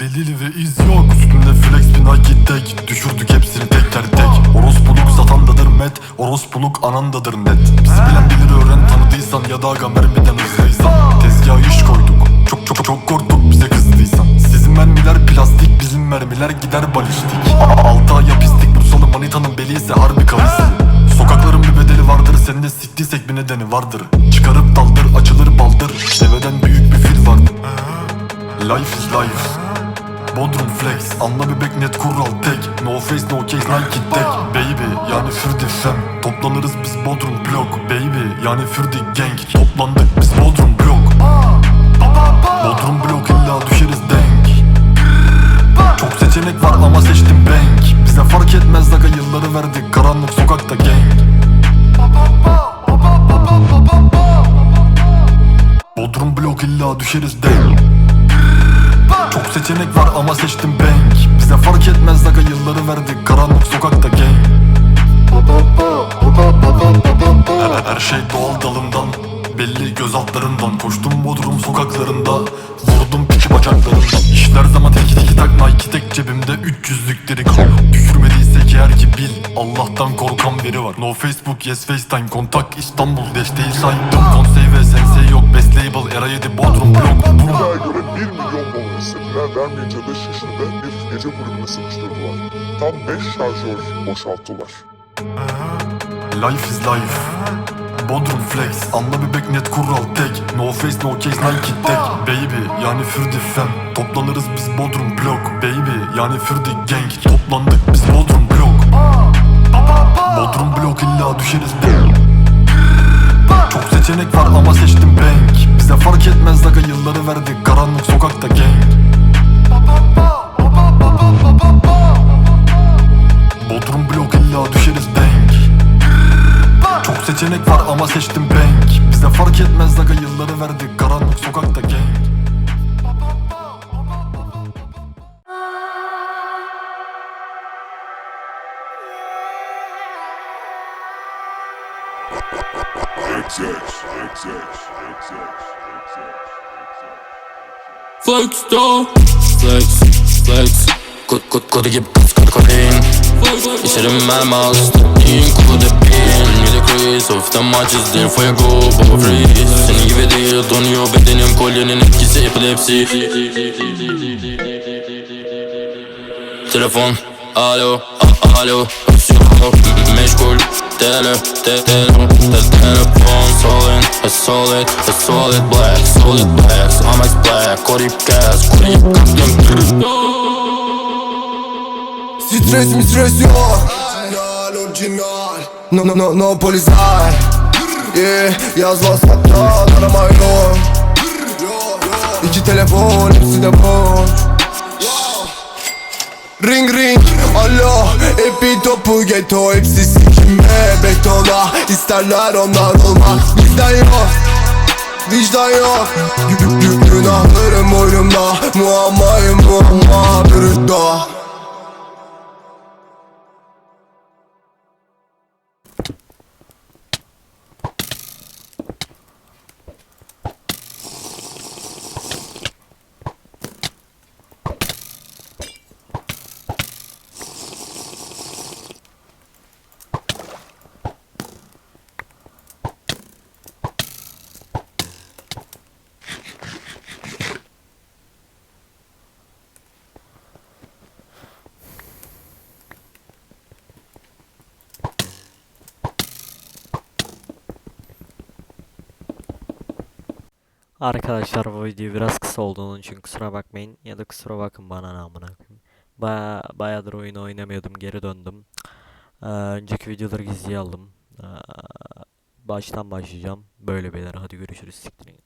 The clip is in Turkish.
Lili ve iz yok. Üstünde flex Nike tek. Düşürdük hepsini tekler tek Orospuluk satandadır met. Orospuluk anandadır net. Bizi bilen bilir öğren. Tanıdıysan Ya da aga mermiden hızlıysan. Tezgaha iş koyduk. Çok çok çok korktuk bize kızdıysan. Sizin mermiler plastik Bizim mermiler gider balistik. Altı aya pislik Bursalı manitanın beli ise harbi kavisli Sokakların bir bedeli vardır Senin de siktiysek bir nedeni vardır. Çıkarıp daldır açılır baldır. Deveden büyük bir fil vardır. Life is life Bodrum flex Anla bebek net kural tek. No face no case Nike tek. Baby yani Fürdi fem Toplanırız biz Bodrum blok Baby yani Fürdi gang. Toplandık biz Bodrum blok. Bodrum blok illa düşeriz denk. Çok seçenek var ama seçtim bank. Bize fark etmez aga yılları verdik. Karanlık sokakta gang. Bodrum blok illa düşeriz denk çok seçenek var ama seçtim bank. Bize fark etmez aga yılları verdik. Karanlık sokakta gang. Her, her şey doğal dalından Belli göz altlarından Koştum Bodrum sokaklarında. Vurdum piki bacaklarından İşler zaman teki teki tak Nike tek cebimde 300'lükleri kal Düşürmediysek eğer ki bil Allah'tan korkan biri var. No Facebook yes FaceTime Kontak İstanbul Desteği saydım. Konsey ve Best label Era 7 Bodrum Blok. İddiaya göre 1 milyon dolar istediler. Vermeyince de Şişli'de bir gece kulübüne sıkıştırdılar. Tam 5 şarjör boşalttılar. Life is life Bodrum flex Anla bebek net kural tek No face no case Nike tek Baby yani Fürdi fem Toplanırız biz Bodrum blok Baby yani Fürdi gang Toplandık biz Bodrum blok Karanlık sokakta gang Bodrum blok illa düşeriz denk. Çok seçenek var ama seçtim bank Bize fark etmez aga yılları verdik Karanlık sokakta gang Flex då Flex, flex. Kod, kod, kod gibi kız kod kodein İçerim mermaz Dediğin kulu depin Bir de kriz Hafiften maçız değil Fuego baba freeze. Senin gibi değil Donuyor bedenim Kolyenin etkisi epilepsi Telefon Alo a- Alo Yok Te- Telefon te- Telefon Solid A solid A solid black Solid black Amex black Korip gas Korip kaktım Stres mi stres yok Orijinal orijinal No no no no polisler Yeah yazmazsak da arama yok İki telefon hepsi de boş Ring ring alo Epi topu ghetto hepsi sikime betona İsterler onlar olmak bizden yok Vicdan yok. Gü- gü- gü- Günahlarım boynumda Muammayım muamma brütta Arkadaşlar bu video biraz kısa olduğunun için kusura bakmayın ya da kusura bakın bana ne amına koyayım. Baya bayağıdır oyun oynamıyordum geri döndüm. Ee, önceki videoları gizliye aldım. Ee, baştan başlayacağım. Böyle beyler hadi görüşürüz siktirin.